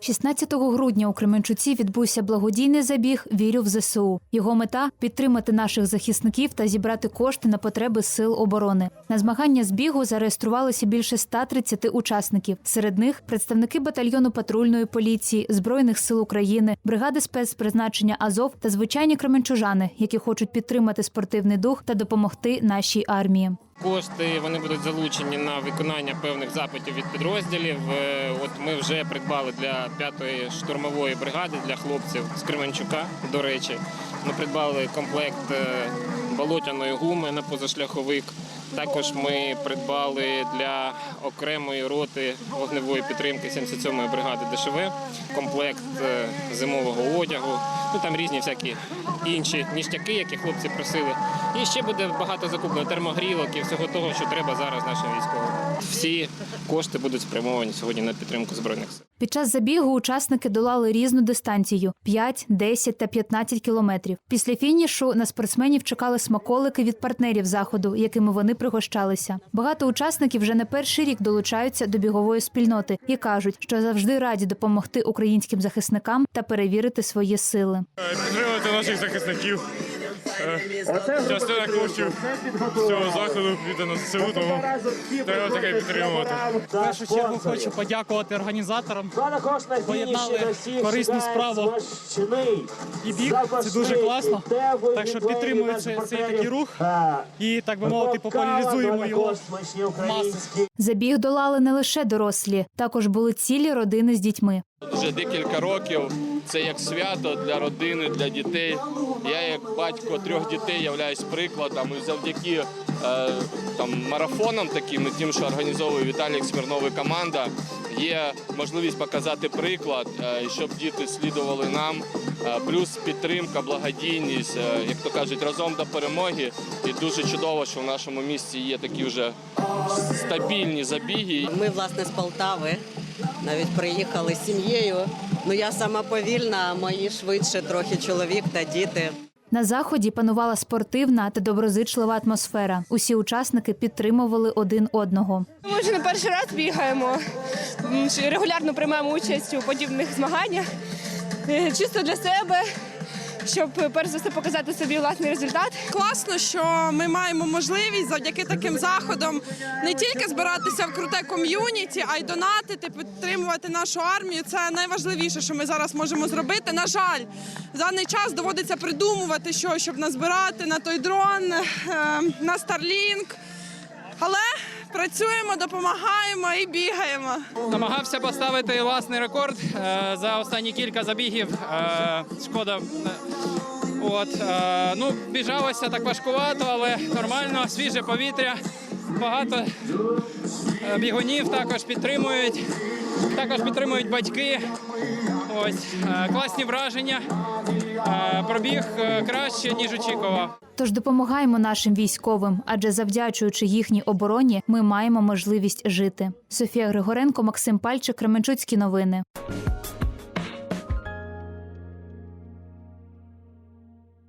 16 грудня у Кременчуці відбувся благодійний забіг Вірю в ЗСУ. Його мета підтримати наших захисників та зібрати кошти на потреби сил оборони. На змагання збігу зареєструвалося більше 130 учасників. Серед них представники батальйону патрульної поліції, збройних сил України, бригади спецпризначення Азов та звичайні кременчужани, які хочуть підтримати спортивний дух та допомогти нашій армії. Кошти вони будуть залучені на виконання певних запитів від підрозділів. Е, От ми вже придбали для п'ятої штурмової бригади для хлопців з Кременчука. До речі, ми придбали комплект е, болотяної гуми на позашляховик. Також ми придбали для окремої роти вогневої підтримки 77-ї бригади ДШВ комплект е, зимового одягу. Ну там різні всякі інші ніштяки, які хлопці просили. І ще буде багато закуплено термогрілок і всього того, що треба зараз нашим військовим. Всі кошти будуть спрямовані сьогодні на підтримку збройних сил. Під час забігу учасники долали різну дистанцію 5, 10 та 15 кілометрів. Після фінішу на спортсменів чекали смаколики від партнерів заходу, якими вони пригощалися. Багато учасників вже не перший рік долучаються до бігової спільноти і кажуть, що завжди раді допомогти українським захисникам та перевірити свої сили. Підтримати наших захисників. Е, Частина коштів цього заходу на ЗСУ, тому треба таке підтримувати. В першу чергу хочу подякувати організаторам. Поєднали корисну справу І біг це дуже класно. Так що підтримую цей, цей такий рух і так би мовити, популяризуємо його в маси. Забіг долали не лише дорослі, також були цілі родини з дітьми. Вже декілька років це як свято для родини, для дітей. Я, як батько трьох дітей, являюсь прикладом. І завдяки е, там, марафонам таким, і тим, що організовує Віталій Смірнов і команда, є можливість показати приклад, е, щоб діти слідували нам. Е, Плюс підтримка, благодійність, як то кажуть, разом до перемоги. І дуже чудово, що в нашому місті є такі вже стабільні забіги. Ми, власне, з Полтави навіть приїхали з сім'єю. Ну я сама повільна, а мої швидше трохи чоловік та діти. На заході панувала спортивна та доброзичлива атмосфера. Усі учасники підтримували один одного. Ми вже не перший раз бігаємо. Регулярно приймаємо участь у подібних змаганнях. Е, Чисто для себе, щоб перш за все показати собі власний результат. Класно, що ми маємо можливість завдяки таким заходам не тільки збиратися в круте ком'юніті, а й донатити, підтримувати нашу армію. Це найважливіше, що ми зараз можемо зробити. На жаль, в даний час доводиться придумувати, що щоб назбирати на той дрон, е, на Starlink. Але працюємо, допомагаємо і бігаємо. Намагався поставити власний рекорд е, за останні кілька забігів. Е, шкода. е, От, ну, біжалося так важкувато, але нормально, свіже повітря. Багато е, бігунів також підтримують. Також підтримують батьки. Ось, е, класні враження. Е, пробіг краще, ніж очікував. Тож допомагаємо нашим військовим, адже завдячуючи їхній обороні, ми маємо можливість жити. Софія Григоренко, Максим Пальчик, Кременчуцькі новини.